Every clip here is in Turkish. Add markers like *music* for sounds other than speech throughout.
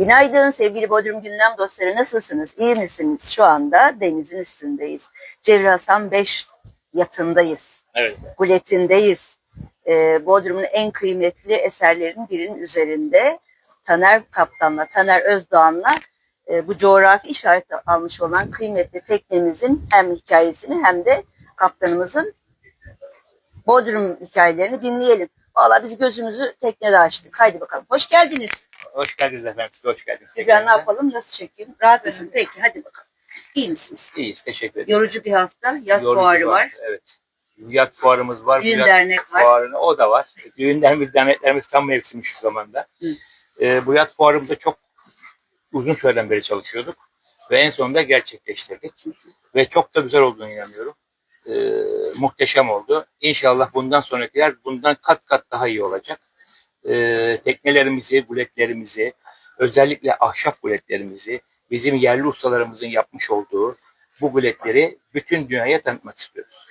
Günaydın sevgili Bodrum Gündem dostları nasılsınız? İyi misiniz? Şu anda denizin üstündeyiz. Cevri Hasan 5 yatındayız. Evet. Guletindeyiz. Ee, Bodrum'un en kıymetli eserlerinin birinin üzerinde Taner Kaptan'la, Taner Özdoğan'la e, bu coğrafi işareti almış olan kıymetli teknemizin hem hikayesini hem de kaptanımızın Bodrum hikayelerini dinleyelim. Valla biz gözümüzü teknede açtık. Haydi bakalım. Hoş geldiniz. Hoş geldiniz efendim. Siz hoş geldiniz. İbrahim ne yapalım? Nasıl çekeyim? Rahat mısın? Peki hadi bakalım. İyi misiniz? İyiyiz. Teşekkür ederim. Yorucu bir hafta. Yat Yorucu fuarı var. Evet. Yat fuarımız var. Düğün dernek var. Fuarını, o da var. *laughs* Düğünlerimiz, derneklerimiz tam mevsimi şu zamanda. Hı. Ee, bu yat fuarımızda çok uzun süreden beri çalışıyorduk. Ve en sonunda gerçekleştirdik. Ve çok da güzel olduğunu inanıyorum. Ee, muhteşem oldu. İnşallah bundan sonrakiler bundan kat kat daha iyi olacak. Ee, teknelerimizi, guletlerimizi, özellikle ahşap guletlerimizi, bizim yerli ustalarımızın yapmış olduğu bu guletleri bütün dünyaya tanıtmak istiyoruz.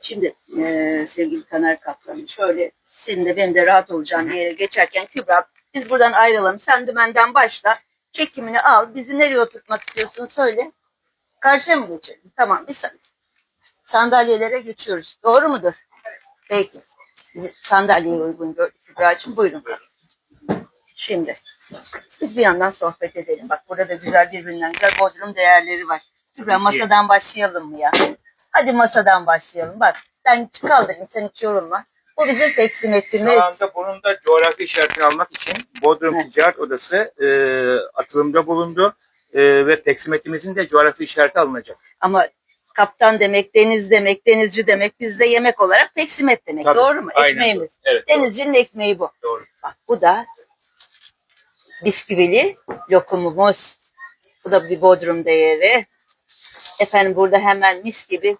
Şimdi e, sevgili Taner Kaplan'ım şöyle senin de benim de rahat olacağım bir yere geçerken Kübra biz buradan ayrılalım. Sen dümenden başla. Çekimini al. Bizi nereye oturtmak istiyorsun söyle. Karşıya mı geçelim? Tamam bir saniye. Sandalyelere geçiyoruz. Doğru mudur? Peki. Sandalyeye uygun gördük Kübra'cığım. Buyurun. Şimdi biz bir yandan sohbet edelim. Bak burada da güzel birbirinden güzel Bodrum değerleri var. Kübra masadan başlayalım mı ya? Hadi masadan başlayalım. Bak ben kaldırayım sen hiç yorulma. Bu bizim peksimetimiz. Şu anda bunun da coğrafi işaretini almak için Bodrum Evet. Ticaret Odası e, atılımda bulundu e, ve peksimetimizin de coğrafi işareti alınacak. Ama kaptan demek, deniz demek, denizci demek bizde yemek olarak peksimet demek. Tabii, Doğru mu? aynen Ekmeğimiz. doğru. Evet, doğru. Denizcinin ekmeği bu. Doğru. Bak bu da bisküvili lokumumuz. Bu da bir Bodrum değeri. Efendim burada hemen mis gibi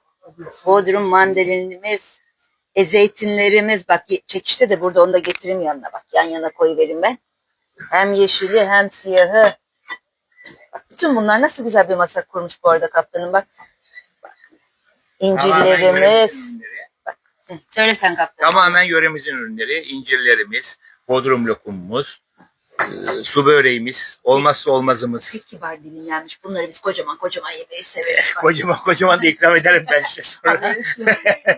Bodrum mandalinimiz, e, zeytinlerimiz. Bak çekişte de burada onu da getireyim yanına bak. Yan yana koyuvereyim ben. Hem yeşili hem siyahı. Bak bütün bunlar nasıl güzel bir masa kurmuş bu arada kaptanım. Bak. İncirlerimiz. Söyle sen kaptanım. Tamamen yöremizin ürünleri. İncirlerimiz, Bodrum lokumumuz, e, su böreğimiz, olmazsa olmazımız. Pek kibar dilimlenmiş. Bunları biz kocaman kocaman yemeyi severiz. *laughs* Kocaman kocaman da ikram ederim ben size sonra. Üstüne,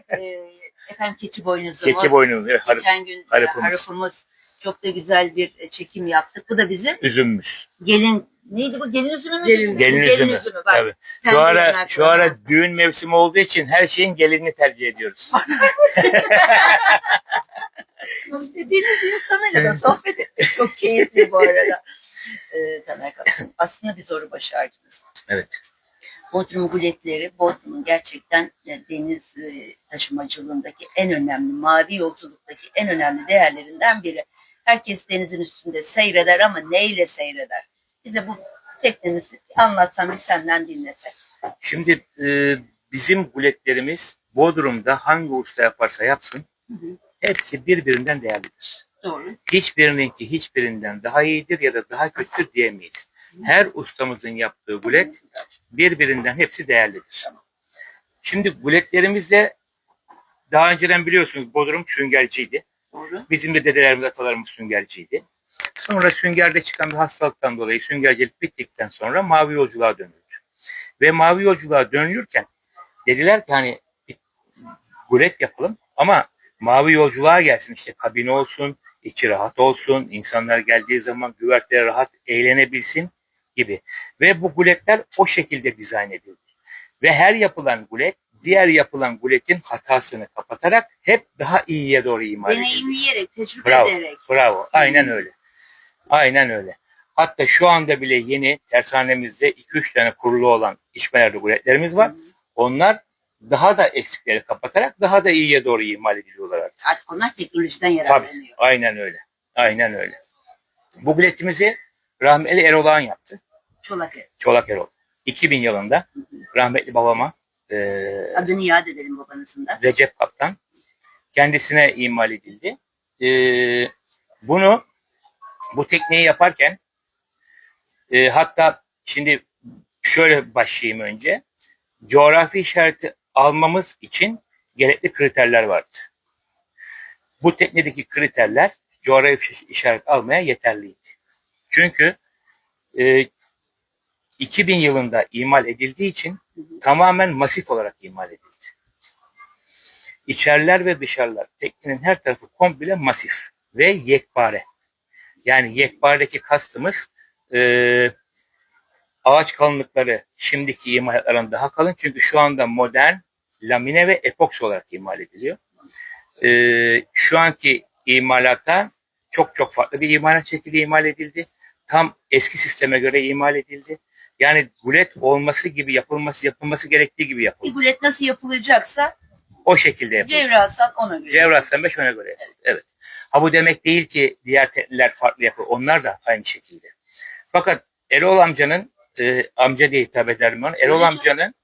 e, efendim keçi boynuzumuz. Keçi boynumuz, evet, Geçen gün haripimiz. haripimiz çok da güzel bir e, çekim yaptık. Bu da bizim üzümmüş. gelin neydi bu gelin üzümü mü? Gelin- Gelin üzümü. bak. Tabii. Şu ara şu ara düğün mevsimi olduğu için her şeyin gelinini tercih ediyoruz. Dediğiniz insanlarla da sohbet etmek çok keyifli bu arada. Ee. Aslında bir zoru başardınız. Evet. Bodrum guletleri Bodrum'un gerçekten e, deniz e, taşımacılığındaki en önemli, mavi yolculuktaki en önemli değerlerinden biri. Herkes denizin üstünde seyreder ama neyle seyreder? Bize bu teknemizi anlatsan bir senden dinlesek. Şimdi e, bizim guletlerimiz Bodrum'da hangi usta yaparsa yapsın Hı hı. hepsi birbirinden değerlidir. Doğru. Hiçbirininki hiçbirinden daha iyidir ya da daha kötüdür diyemeyiz. Her ustamızın yaptığı gulet birbirinden hepsi değerlidir. Şimdi guletlerimizde daha önceden biliyorsunuz Bodrum süngerciydi. Doğru. Bizim de dedelerimiz atalarımız süngerciydi. Sonra süngerde çıkan bir hastalıktan dolayı süngercilik bittikten sonra mavi yolculuğa dönüldü. Ve mavi yolculuğa dönülürken dediler ki hani bir gulet yapalım ama mavi yolculuğa gelsin işte kabin olsun, içi rahat olsun, insanlar geldiği zaman güvertede rahat eğlenebilsin gibi. Ve bu guletler o şekilde dizayn edildi. Ve her yapılan gulet diğer yapılan guletin hatasını kapatarak hep daha iyiye doğru imal edildi. Deneyimleyerek, tecrübe Bravo. ederek. Bravo. Aynen öyle. Aynen öyle. Hatta şu anda bile yeni tersanemizde 2-3 tane kurulu olan içmelerde guletlerimiz var. Onlar daha da eksikleri kapatarak daha da iyiye doğru imal ediliyorlar artık. Artık onlar teknolojiden Tabii. yararlanıyor. Aynen öyle. Aynen öyle. Bu guletimizi rahmetli Erol Ağan yaptı. Çolak ev. Çolak Erol. 2000 yılında rahmetli babama eee Adını yad edelim babanızın da. Recep Kaptan kendisine imal edildi. Ee, bunu bu tekneyi yaparken e, hatta şimdi şöyle başlayayım önce. Coğrafi işareti almamız için gerekli kriterler vardı. Bu teknedeki kriterler coğrafi işaret almaya yeterliydi. Çünkü e, 2000 yılında imal edildiği için tamamen masif olarak imal edildi. İçeriler ve dışarılar teknenin her tarafı komple masif ve yekpare. Yani yekparedeki kastımız e, ağaç kalınlıkları şimdiki imalatların daha kalın. Çünkü şu anda modern lamine ve epoks olarak imal ediliyor. E, şu anki imalata çok çok farklı bir imalat şekli imal edildi. Tam eski sisteme göre imal edildi. Yani gulet olması gibi yapılması yapılması gerektiği gibi Bir yapıldı. gulet nasıl yapılacaksa O şekilde yapıldı. Cevri Hasan ona göre. Cevher Aslan Beş ona göre. yapıldı. Evet. Ha bu demek değil ki diğer tekneler farklı yapıyor. Onlar da aynı şekilde. Fakat Erol amcanın e, amca diye hitap ederim ona. Erol amcanın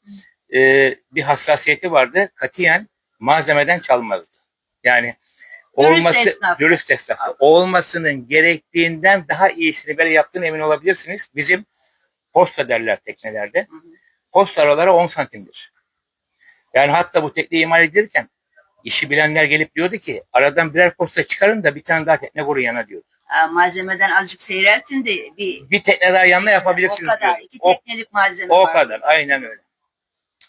e, bir hassasiyeti vardı. Katiyen malzemeden çalmazdı. Yani Dürüst olması esnaf. dürüst esnaf. Olmasının gerektiğinden daha iyisini böyle yaptığına emin olabilirsiniz. Bizim posta derler teknelerde. Hı hı. Posta araları 10 santimdir. Yani hatta bu tekne imal edilirken işi bilenler gelip diyordu ki aradan birer posta çıkarın da bir tane daha tekne vurun yana diyordu. Aa, malzemeden azıcık seyreltin de bir Bir tekne daha yanına yapabilirsiniz o kadar. diyordu. İki O, teknelik malzeme o var. kadar aynen öyle.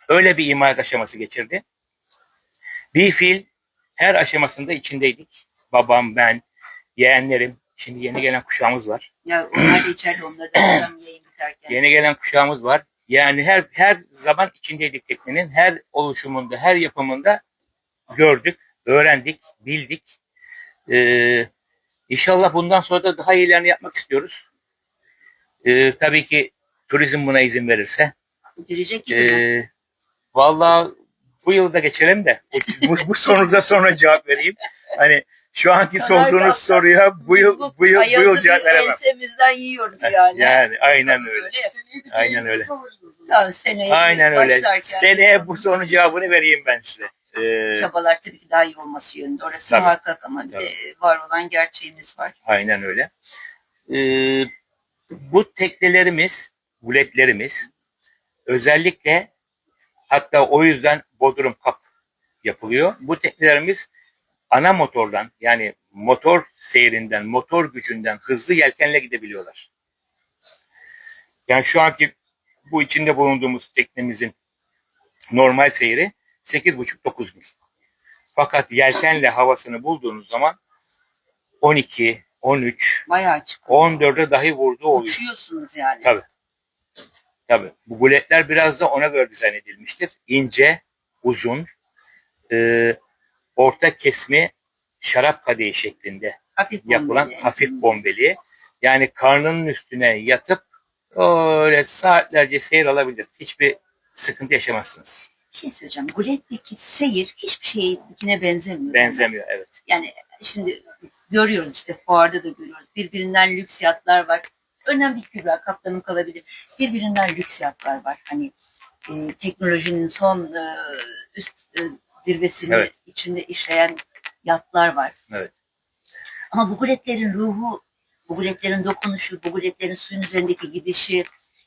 Öyle bir imalat aşaması geçirdi. Bir fil her aşamasında içindeydik. Babam, ben, yeğenlerim. Şimdi yeni gelen kuşağımız var. Ya onlar da içeride onları da *clears throat* yayın biterken. Yeni gelen kuşağımız var. Yani her her zaman içindeydik teknenin. Her oluşumunda, her yapımında gördük, öğrendik, bildik. Ee, inşallah bundan sonra da daha iyilerini yapmak istiyoruz. Ee, tabii ki turizm buna izin verirse. Girecek gibi? Ee, vallahi bu yılda geçelim de bu, bu sorunuza sonra cevap vereyim. Hani şu anki Soner sorduğunuz soruya bu yıl bu yıl bu yıl cevap veremem. ensemizden yiyoruz yani. Yani aynen öyle. Öyle. Aynen öyle. Tamam, seneye Aynen öyle. Seneye bu sorunun cevabını vereyim ben size. Ee, çabalar tabii ki daha iyi olması yönünde. Orası Tabii. muhakkak ama Tabii. var olan gerçeğimiz var. aynen öyle. Ee, bu teknelerimiz, guletlerimiz özellikle hatta o yüzden Bodrum Kap yapılıyor. Bu teknelerimiz ana motordan yani motor seyrinden, motor gücünden hızlı yelkenle gidebiliyorlar. Yani şu anki bu içinde bulunduğumuz teknemizin normal seyri 8,5-9 mil. Fakat yelkenle havasını bulduğunuz zaman 12, 13, Bayağı çık. 14'e dahi vurduğu oluyor. Uçuyorsunuz yani. Tabii. Tabii. Bu guletler biraz da ona göre dizayn edilmiştir. İnce, uzun, e, orta kesmi şarap kadehi şeklinde Hafif yapılan bombeli. hafif bombeli. Yani karnının üstüne yatıp öyle saatlerce seyir alabilir. Hiçbir sıkıntı yaşamazsınız. Bir şey söyleyeceğim. Gulet'teki seyir hiçbir şeyine benzemiyor. Benzemiyor evet. Yani şimdi görüyoruz işte fuarda da görüyoruz. Birbirinden lüks yatlar var. Önemli Kübra kaptanım kalabilir. Birbirinden lüks yatlar var. Hani e, teknolojinin son e, üst e, zirvesini Evet. içinde işleyen yatlar var. Evet. Ama bu guletlerin ruhu, bu guletlerin dokunuşu, bu guletlerin suyun üzerindeki gidişi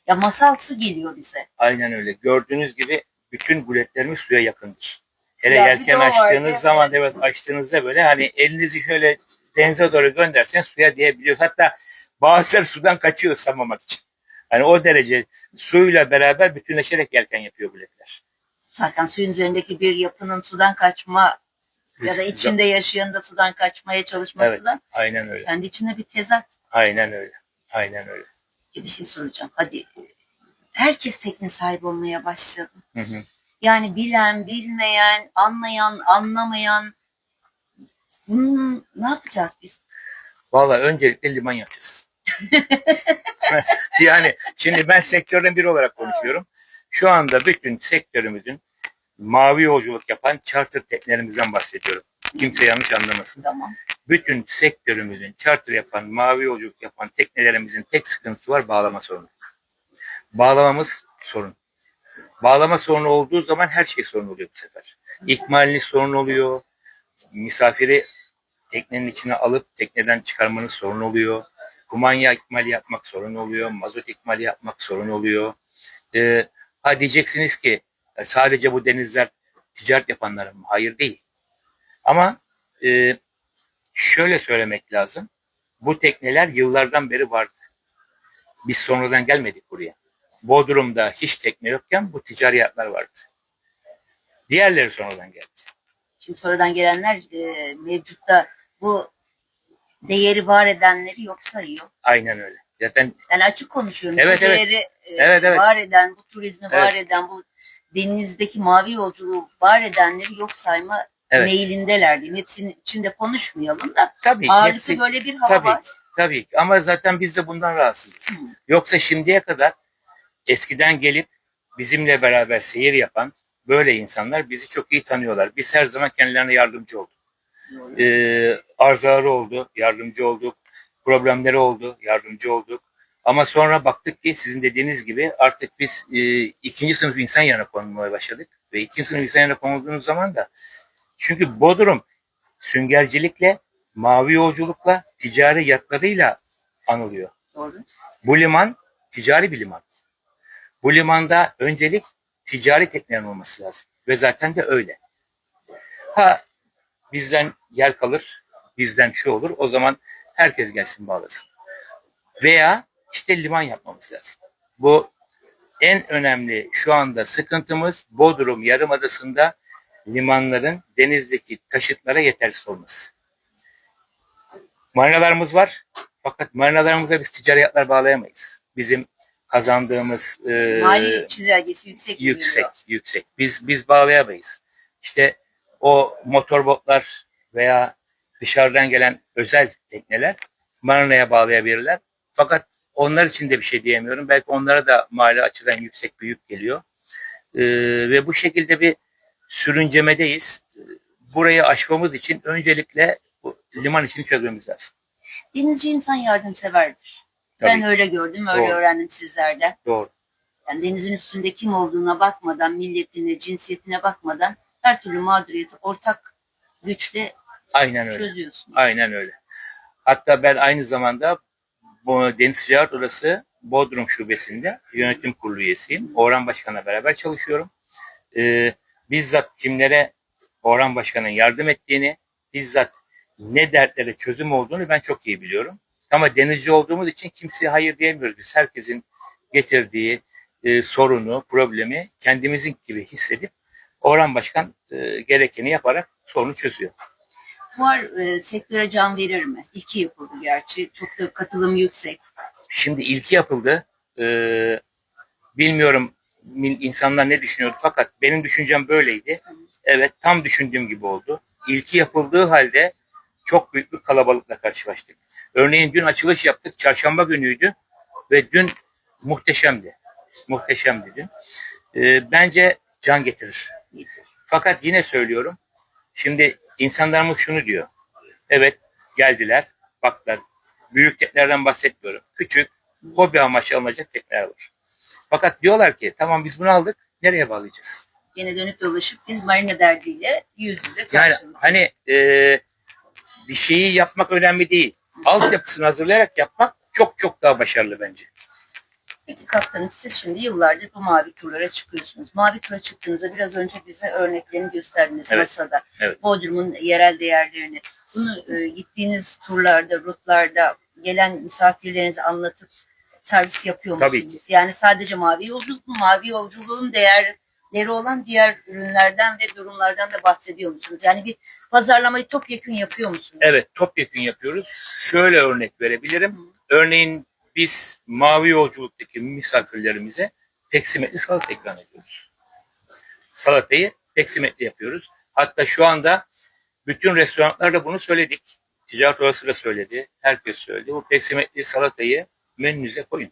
ya masalsı geliyor bize. Aynen öyle. Gördüğünüz gibi bütün guletlerimiz suya yakındır. Hele Ya yelken var, açtığınız evet. zaman evet açtığınızda böyle hani elinizi şöyle denize doğru gönderseniz suya diyebiliyor. Hatta bazıları sudan kaçıyor ıslanmamak için. Hani o derece suyla beraber bütünleşerek yelken yapıyor guletler. Zaten suyun üzerindeki bir yapının sudan kaçma ya da Riskli. içinde yaşayan da sudan kaçmaya çalışması Evet, da aynen öyle. kendi içinde bir tezat. Aynen öyle. Aynen öyle. Bir şey soracağım. Hadi herkes tekne sahibi olmaya başladı. Hı hı. Yani bilen, bilmeyen, anlayan, anlamayan. Bunu ne yapacağız biz? Vallahi öncelikle liman yapacağız. *laughs* yani şimdi ben sektörden biri olarak konuşuyorum. Şu anda bütün sektörümüzün mavi yolculuk yapan charter teknelerimizden bahsediyorum. Kimse yanlış anlamasın. Tamam. Bütün sektörümüzün charter yapan, mavi yolculuk yapan teknelerimizin tek sıkıntısı var bağlama sorunu. Bağlamamız sorun. Bağlama sorunu olduğu zaman her şey sorun oluyor bu sefer. İkmaliniz sorun oluyor. Misafiri teknenin içine alıp tekneden çıkarmanız sorun oluyor. Kumanya ikmali yapmak sorun oluyor. Mazot ikmali yapmak sorun oluyor. Ee, ha diyeceksiniz ki e, sadece bu denizler ticaret yapanların mı? Hayır değil. Ama e, şöyle söylemek lazım. Bu tekneler yıllardan beri vardı. Biz sonradan gelmedik buraya. Bodrum'da hiç tekne yokken bu ticari yatlar vardı. Diğerleri sonradan geldi. Şimdi sonradan gelenler e, mevcutta bu değeri var edenleri yok sayıyor. Aynen öyle. Zaten Yani açık konuşuyorum. Evet, bu evet. değeri e, Evet, evet. var eden, bu turizmi var eden, bu denizdeki mavi yolculuğu var edenleri yok sayma Evet. meylindeler diyeyim. Hepsinin içinde konuşmayalım da tabii ki ağırlıklı hepsi böyle bir hava tabii var. ki, tabii ki. ama zaten biz de bundan rahatsızız. Hı. Yoksa şimdiye kadar eskiden gelip bizimle beraber seyir yapan böyle insanlar bizi çok iyi tanıyorlar. Biz her zaman kendilerine yardımcı olduk. Ee, arızaları oldu, yardımcı olduk. Problemleri oldu, yardımcı olduk. Ama sonra baktık ki sizin dediğiniz gibi artık biz e, ikinci sınıf insan yerine konulmaya başladık. Ve ikinci sınıf insan yerine konulduğumuz zaman da çünkü Bodrum süngercilikle, mavi yolculukla, ticari yatlarıyla anılıyor. Doğru. Bu liman ticari bir liman. Bu limanda öncelik ticari teknelerin olması lazım. Ve zaten de öyle. Ha bizden yer kalır, bizden şu olur. O zaman herkes gelsin bağlasın. Veya işte liman yapmamız lazım. Bu en önemli şu anda sıkıntımız Bodrum Yarımadası'nda limanların denizdeki taşıtlara yetersiz olması. Marinalarımız var. Fakat marinalarımıza biz ticari yatlar bağlayamayız. Bizim kazandığımız e, Mali çizelgesi yüksek. yüksek, geliyor? yüksek. Biz biz bağlayamayız. İşte o motorbotlar veya dışarıdan gelen özel tekneler marinaya bağlayabilirler. Fakat onlar için de bir şey diyemiyorum. Belki onlara da mali açıdan yüksek bir yük geliyor. Ee, ve bu şekilde bir sürüncemedeyiz. Ee, Burayı aşmamız için öncelikle bu liman işini çözmemiz lazım. Denizci insan yardımseverdir. Tabii ben öyle gördüm, öyle Doğru. öğrendim sizlerden. Doğru. Yani denizin üstünde kim olduğuna bakmadan, milletine, cinsiyetine bakmadan her türlü mağduriyeti ortak güçle Aynen öyle. çözüyorsun. Aynen öyle. Hatta ben aynı zamanda bu Deniz Ticaret Odası Bodrum Şubesi'nde yönetim kurulu üyesiyim. Orhan Başkan'la beraber çalışıyorum. Ee, bizzat kimlere Orhan Başkan'ın yardım ettiğini, bizzat ne dertlere çözüm olduğunu ben çok iyi biliyorum. Ama denizci olduğumuz için kimseye hayır diyemiyoruz. Biz herkesin getirdiği e, sorunu, problemi kendimizin gibi hissedip Orhan Başkan e, gerekeni yaparak sorunu çözüyor. Fuar e, sektöre can verir mi? İki yapıldı gerçi. Çok da katılım yüksek. Şimdi ilki yapıldı. Ee, bilmiyorum insanlar ne düşünüyordu fakat benim düşüncem böyleydi. Evet tam düşündüğüm gibi oldu. İlki yapıldığı halde çok büyük bir kalabalıkla karşılaştık. Örneğin dün açılış yaptık. Çarşamba günüydü ve dün muhteşemdi. Muhteşemdi dün. Ee, bence can getirir. Fakat yine söylüyorum. Şimdi insanlarımız şunu diyor. Evet geldiler, baktılar. Büyük teknelerden bahsetmiyorum. Küçük, hobi amaçlı alınacak tekneler var. Fakat diyorlar ki tamam biz bunu aldık, nereye bağlayacağız? Yine dönüp dolaşıp biz marina derdiyle yüz yüze Yani karşılaşıyoruz. hani e, bir şeyi yapmak önemli değil. Altyapısını hazırlayarak yapmak çok çok daha başarılı bence. Peki kaptanım siz şimdi yıllardır bu mavi turlara çıkıyorsunuz. Mavi tura çıktığınızda biraz önce bize örneklerini gösterdiniz Evet, masada. evet. Bodrum'un yerel değerlerini. Bunu e, gittiğiniz turlarda, rutlarda gelen misafirlerinize anlatıp servis yapıyor musunuz? Tabii ki. Yani sadece mavi yolculuk mu? Mavi yolculuğun değerleri olan diğer ürünlerden ve durumlardan da bahsediyor musunuz? Yani bir pazarlamayı topyekun yapıyor musunuz? Evet topyekun yapıyoruz. Şöyle örnek verebilirim. Örneğin biz mavi yolculuktaki misafirlerimize peksimetli salata ikram ediyoruz. Salatayı peksimetli yapıyoruz. Hatta şu anda bütün restoranlarda bunu söyledik. Ticaret odası da söyledi. Herkes söyledi. Bu peksimetli salatayı menünüze koyun.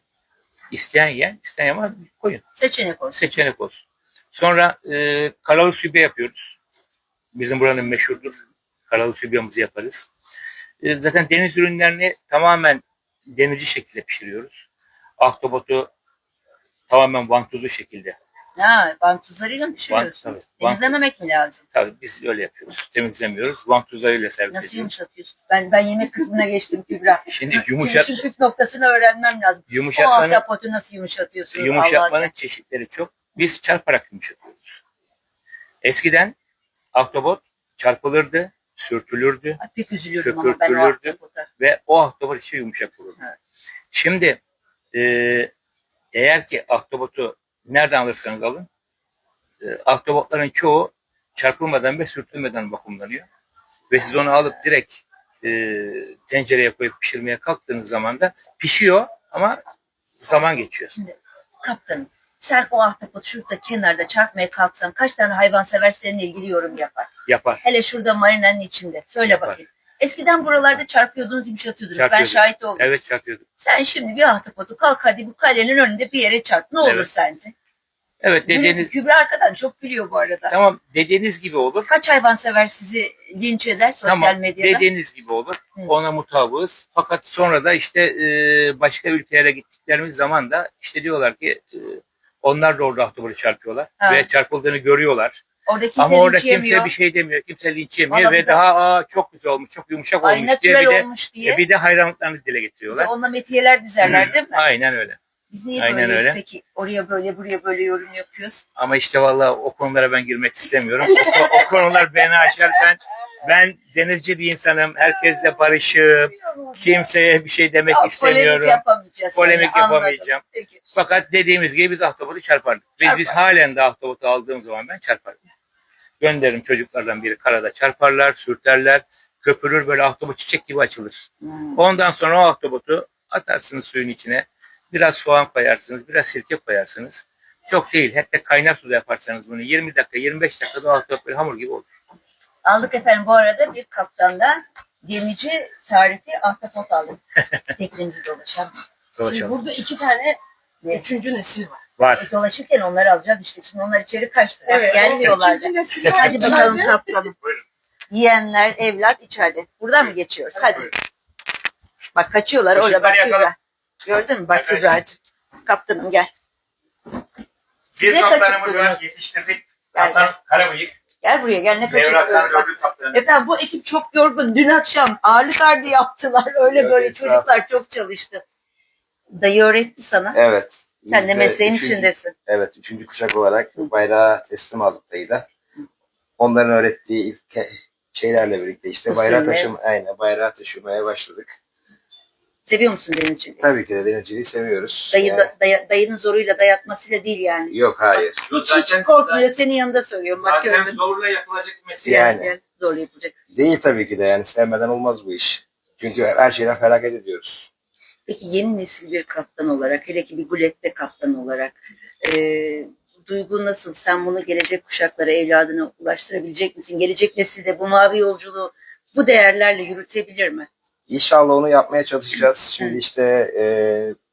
İsteyen yer, isteyen yemez koyun. Seçenek olsun. Seçenek olsun. Sonra e, karalı sübye yapıyoruz. Bizim buranın meşhurdur. Karalı sübyamızı yaparız. E, zaten deniz ürünlerini tamamen denizci şekilde pişiriyoruz. Ahtapotu tamamen vantuzlu şekilde. Ha, bantuzlarıyla mı pişiriyorsunuz? bant- Temizlememek mi lazım? Tabii biz öyle yapıyoruz. Temizlemiyoruz. Vantuzlarıyla servis Nasıl ediyoruz. yumuşatıyorsun? Ben ben yemek kısmına geçtim Kübra. Şimdi yumuşat, Şimdi püf noktasını öğrenmem lazım. O yumuşatmanın, ahtapotu nasıl yumuşatıyorsunuz? yumuşatmanın Allah'a çeşitleri çok. Biz çarparak yumuşatıyoruz. Eskiden ahtapot çarpılırdı, sürtülürdü. Ay, Pek üzülürdüm ama ben o ahtapota. ve o ahtapot içi yumuşak olur. Evet. Şimdi Ee, eğer ki ahtapotu nereden alırsanız alın, e, ahtapotların çoğu çarpılmadan ve sürtülmeden vakumlanıyor. Ve siz onu alıp direkt e, tencereye koyup pişirmeye kalktığınız zaman da pişiyor ama zaman geçiyor. Şimdi kaptanım sen o ahtapotu şurada kenarda çarpmaya kalksan kaç tane hayvansever seninle ilgili yorum yapar? Yapar. Hele şurada marinanın içinde. Söyle Yapar. bakayım. Eskiden buralarda çarpıyordunuz, yumuşatıyordunuz. Ben Çarpıyorduk. şahit oldum. Evet çarpıyorduk. Sen şimdi bir ahtapotu kalk hadi bu kalenin önünde bir yere çarp. Ne olur Evet. sence? Evet dediğiniz Kübra arkadan çok gülüyor bu arada. tamam dediğiniz gibi olur. Kaç hayvansever sizi linç eder sosyal Tamam medyada? dediğiniz gibi olur. Hı. Ona mutabığız. Fakat sonra da işte e, başka ülkelere gittiklerimiz zaman da işte diyorlar ki e, onlar da orada ahtapotu çarpıyorlar. Ha. Ve çarpıldığını görüyorlar. Orada kimse Ama orada linç kimse yemiyor. bir şey demiyor. Kimse linç yemiyor Valla ve de- daha aa, çok güzel olmuş, çok yumuşak Ay olmuş diye bir natürel de, olmuş diye. bir de hayranlıklarını dile getiriyorlar. Onunla metiyeler dizerler değil mi? *clears throat* Aynen öyle. Biz niye Aynen böyleyiz öyle. peki? Oraya böyle buraya böyle yorum yapıyoruz. Ama işte vallahi o konulara ben girmek istemiyorum. *laughs* o, o konular beni aşar. Ben ben denizci bir insanım. Herkesle barışım. Kimseye bir şey demek Ya, istemiyorum. Polemik yapamayacağız. Polemik yapamayacağım. Peki. Fakat dediğimiz gibi biz ahtapotu çarpardık. Biz, biz Çarpar. halen de ahtapotu aldığım zaman ben çarparım. Gönderirim çocuklardan biri karada çarparlar, sürterler, köpürür böyle ahtapot çiçek gibi açılır. Hmm. Ondan sonra o ahtapotu atarsınız suyun içine. Biraz soğan koyarsınız, biraz sirke koyarsınız. Çok değil. Hatta kaynar suda yaparsanız bunu 20 dakika, 25 dakikada o ahtapot böyle hamur gibi olur. Aldık efendim bu arada bir kaptandan gemici tarifi ahtapot aldık. *laughs* Teknemizi dolaşalım. Şimdi Dolaşalım. burada iki tane Ne? üçüncü nesil var. Var. E, dolaşırken onları alacağız işte. Şimdi onlar içeri kaçtı. Evet, gelmiyorlar. da. Üçüncü Hadi içeride. bakalım kaptanım. Buyurun. Yiyenler, evlat içeride. Buradan mı geçiyoruz? Hadi. Buyurun. Bak kaçıyorlar orada Işıkları bak yakalım. Kübra. Gördün mü? Bak Evet. Kübra'cığım. Kaptanım gel. Bir Ne kaptanımız var. kaçırdınız? Yetiştirdik. Hasan gel. Gel buraya gel ne kaçırdın? Bak. Efendim bu ekip çok yorgun. Dün akşam ağırlık ardı yaptılar. *laughs* Öyle Yok, böyle estağfurullah. çocuklar çok çalıştı. Dayı öğretti sana. Evet. Sen de mesleğin üçüncü- içindesin. Evet. Üçüncü kuşak olarak bayrağı teslim aldık dayıda. Onların öğrettiği ilk şeylerle birlikte işte bayrağı taşım, aynen bayrağı taşımaya başladık. Seviyor musun denizciliği? Tabii ki de denizciliği seviyoruz. Dayı, Yani- da- daya- dayının zoruyla dayatmasıyla değil yani. Yok hayır. Hiç hiç korkmuyor. Senin yanında söylüyorum. Bak Zaten gördün. zorla yapılacak bir meslek. Yani. Zorla yapacak. Değil tabii ki de yani sevmeden olmaz bu iş. Çünkü her şeyden felaket ediyoruz. Peki yeni nesil bir kaptan olarak, hele ki bir gulette kaptan olarak e, duygu nasıl? Sen bunu gelecek kuşaklara, evladına ulaştırabilecek misin? Gelecek nesil de bu mavi yolculuğu bu değerlerle yürütebilir mi? İnşallah onu yapmaya çalışacağız. Şimdi işte e,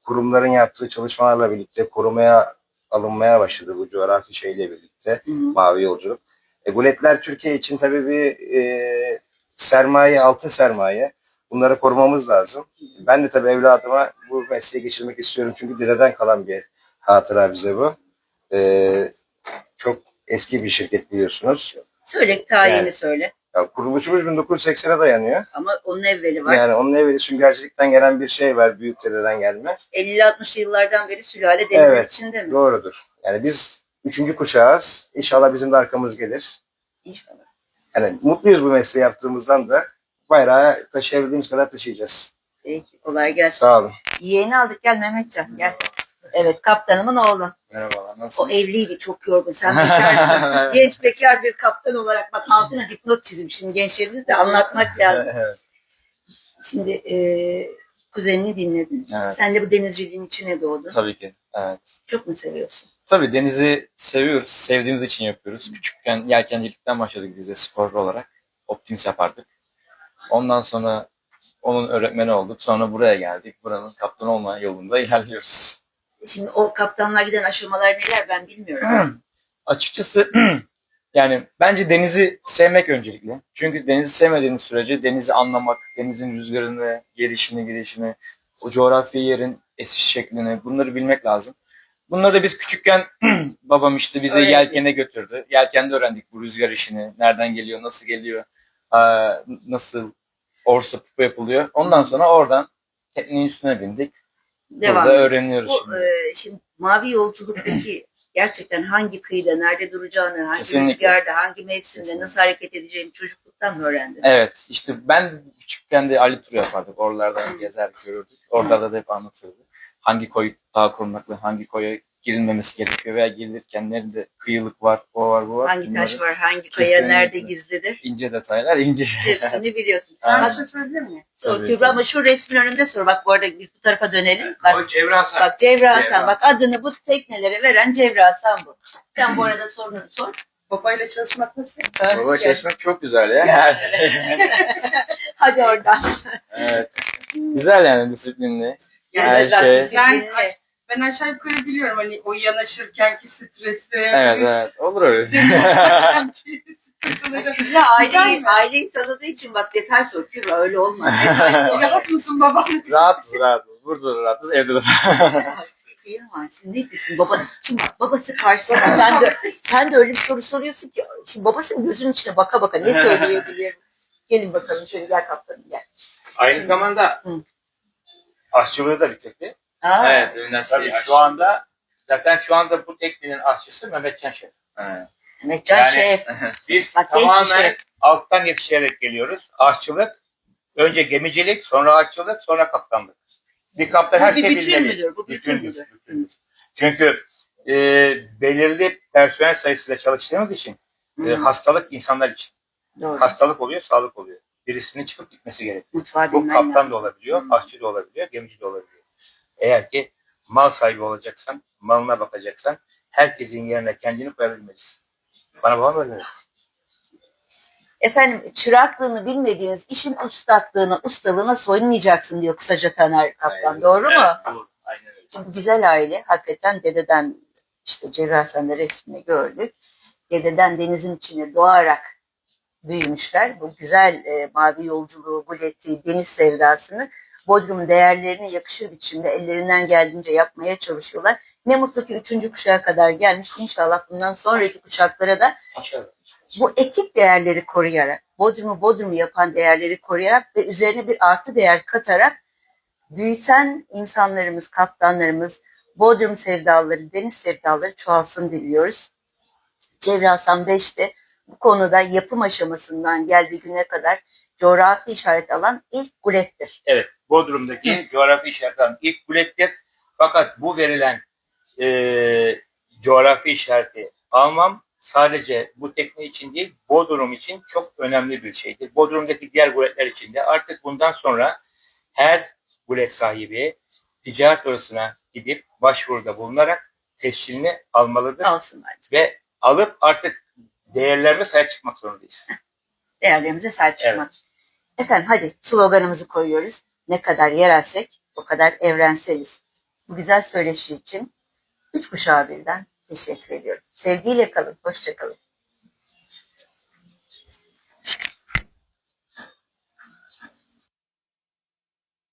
kurumların yaptığı çalışmalarla birlikte korumaya alınmaya başladı bu coğrafi şeyle birlikte. Hı. mavi yolculuk. E, guletler Türkiye için tabii bir e, sermaye, altın sermaye. Bunları korumamız lazım. Ben de tabii evladıma bu mesleği geçirmek istiyorum. Çünkü dededen kalan bir hatıra bize bu. E, çok eski bir şirket biliyorsunuz. Söyle, tarihini Yani. söyle. Ya, kuruluşumuz 1980'e dayanıyor. Ama onun evveli var. Yani onun evveli süngercilikten gelen bir şey var. Büyük dededen gelme. 50-60 yıllardan beri sülale denizin Evet. içinde mi? Doğrudur. Yani biz üçüncü kuşağız. İnşallah bizim de arkamız gelir. İnşallah. Yani mutluyuz bu mesleği yaptığımızdan da bayrağı taşıyabildiğimiz kadar taşıyacağız. Peki, kolay gelsin. Sağ olun. Yeğeni aldık gel Mehmetcan gel. Evet kaptanımın oğlu. Merhabalar, O nasılsınız? evliydi çok yorgun. Sen *laughs* bekarsın. Genç bekar bir kaptan olarak bak altına dipnot çizim. Şimdi gençlerimiz de anlatmak lazım. Evet. Şimdi e, kuzenini dinledin. Evet. Sen de bu denizciliğin içine doğdun. Tabii ki, evet. Çok mu seviyorsun? Tabii denizi seviyoruz, sevdiğimiz için yapıyoruz. Küçükken yelkencilikten başladık biz de sporcu olarak. Optimis yapardık. Ondan sonra onun öğretmeni olduk. Sonra buraya geldik. Buranın kaptanı olma yolunda ilerliyoruz. Şimdi o kaptanlığa giden aşamalar neler ben bilmiyorum. *clears throat* Açıkçası *clears throat* yani bence denizi sevmek öncelikli. Çünkü denizi sevmediğiniz sürece denizi anlamak, denizin rüzgarını, gelişini, gidişini, o coğrafi yerin esiş şeklini bunları bilmek lazım. Bunları da biz küçükken *clears throat* babam işte bizi Öğrendik. yelkene götürdü. Yelkende öğrendik bu rüzgar işini. Nereden geliyor, nasıl geliyor, nasıl orsa pupu yapılıyor. Ondan sonra oradan teknenin üstüne bindik. Devam Burada öğreniyoruz Bu şimdi. e, şimdi mavi yolculuktaki *clears throat* gerçekten hangi kıyıda nerede duracağını, hangi Kesinlikle. rüzgarda, hangi mevsimde Kesinlikle. nasıl hareket edeceğini çocukluktan mı öğrendin? Evet işte ben küçükken de Ali tur yapardık. Oralardan gezer görürdük. Oralarda da hep anlatırdı. Hangi koy daha korunaklı, hangi koya girilmemesi gerekiyor veya girilirken nerede kıyılık var, o var, bu var. Hangi taş var, hangi kaya Kesinlikle. nerede gizlidir? ince detaylar, ince. Hepsini biliyorsun. *laughs* Aynen. Bak, Bir şey söyleyebilir miyim? sor Tabii Kübra ki. ama şu resmin önünde sor. Bak bu arada biz bu tarafa dönelim. Bak, O Hasan. bak Cevra Hasan. Cevra Bak adını bu teknelere veren Cevra Hasan bu. Sen bu *laughs* arada sorunu sor. Babayla çalışmak nasıl? Baba Gel. çalışmak çok güzel ya. *laughs* Hadi oradan. evet. Güzel yani disiplinli. Her şey- disiplinli. Ben, aş- ben aşağı yukarı biliyorum hani o yanaşırkenki stresi. Evet evet olur öyle. *laughs* Güzel aileyi, aileyi tanıdığı için bak detay sor. Kübra öyle olmaz. *laughs* Detay. Rahat mısın babam? rahatız rahatız. Burada da rahatız evde de *laughs* Kıyamam. Şimdi ne desin baba? Şimdi babası karşısında sen de sen de öyle bir soru soruyorsun ki şimdi babasının gözünün içine baka baka ne söyleyebilir? Gelin bakalım şöyle gel kaptanım gel. Aynı zamanda Hı. aşçılığı da bitirdi. Aa, Evet üniversite. Tabii şu anda zaten şu anda bu teknenin aşçısı Mehmetcan Şef. Mehmetcan Yani- Şef. *laughs* Biz Bak, tamamen şey. alttan yetişerek geliyoruz. Aşçılık, önce gemicilik, sonra aşçılık, sonra kaptanlık. Bir kaptan her Bu bir şey bütün bilmeli. müdür? Bu bütün Bütündür, müdür? bütündür. Çünkü e, belirli personel sayısıyla çalıştığımız için e, Hı. hastalık insanlar için. Doğru. Hastalık oluyor, sağlık oluyor. Birisinin çıkıp gitmesi gerekiyor. Mutfağı Bu bilmen kaptan lazım. da olabiliyor, Hı. aşçı da olabiliyor, gemici de olabiliyor. Eğer ki mal sahibi olacaksan, malına bakacaksan herkesin yerine kendini koyabilmelisin. Bana babam öyle. Efendim çıraklığını bilmediğiniz işin ustatlığına, ustalığına soyunmayacaksın diyor kısaca Taner Kaptan. Aynen. Doğru mu? Evet, doğru. Aynen öyle. Şimdi bu güzel aile hakikaten dededen işte Cerrah Hasan'da resmini gördük. Dededen denizin içine doğarak büyümüşler. Bu güzel e, mavi yolculuğu, buleti, deniz sevdasını Bodrum değerlerine yakışır biçimde ellerinden geldiğince yapmaya çalışıyorlar. Ne mutlu ki üçüncü kuşağa kadar gelmiş. İnşallah bundan sonraki kuşaklara da bu etik değerleri koruyarak, Bodrum'u Bodrum'u yapan değerleri koruyarak ve üzerine bir artı değer katarak büyüten insanlarımız, kaptanlarımız, Bodrum sevdaları, deniz sevdaları çoğalsın diliyoruz. Cevri Hasan Beş de bu konuda yapım aşamasından geldiği güne kadar coğrafi işaret alan ilk gulettir. Evet, Bodrum'daki coğrafi işaretlerin ilk kulettir. Fakat bu verilen e, coğrafi işareti almam sadece bu tekne için değil, Bodrum için çok önemli bir şeydir. Bodrum'daki diğer guletler için de artık bundan sonra her gulet sahibi ticaret odasına gidip başvuruda bulunarak tescilini almalıdır. Alsın bence. Ve alıp artık değerlerine sahip çıkmak zorundayız. Değerlerimize sahip çıkmak. Efendim hadi sloganımızı koyuyoruz. Ne kadar yerelsek o kadar evrenseliz. Bu güzel söyleşi için üç kuşağı birden teşekkür ediyorum. Sevgiyle kalın, hoşça kalın.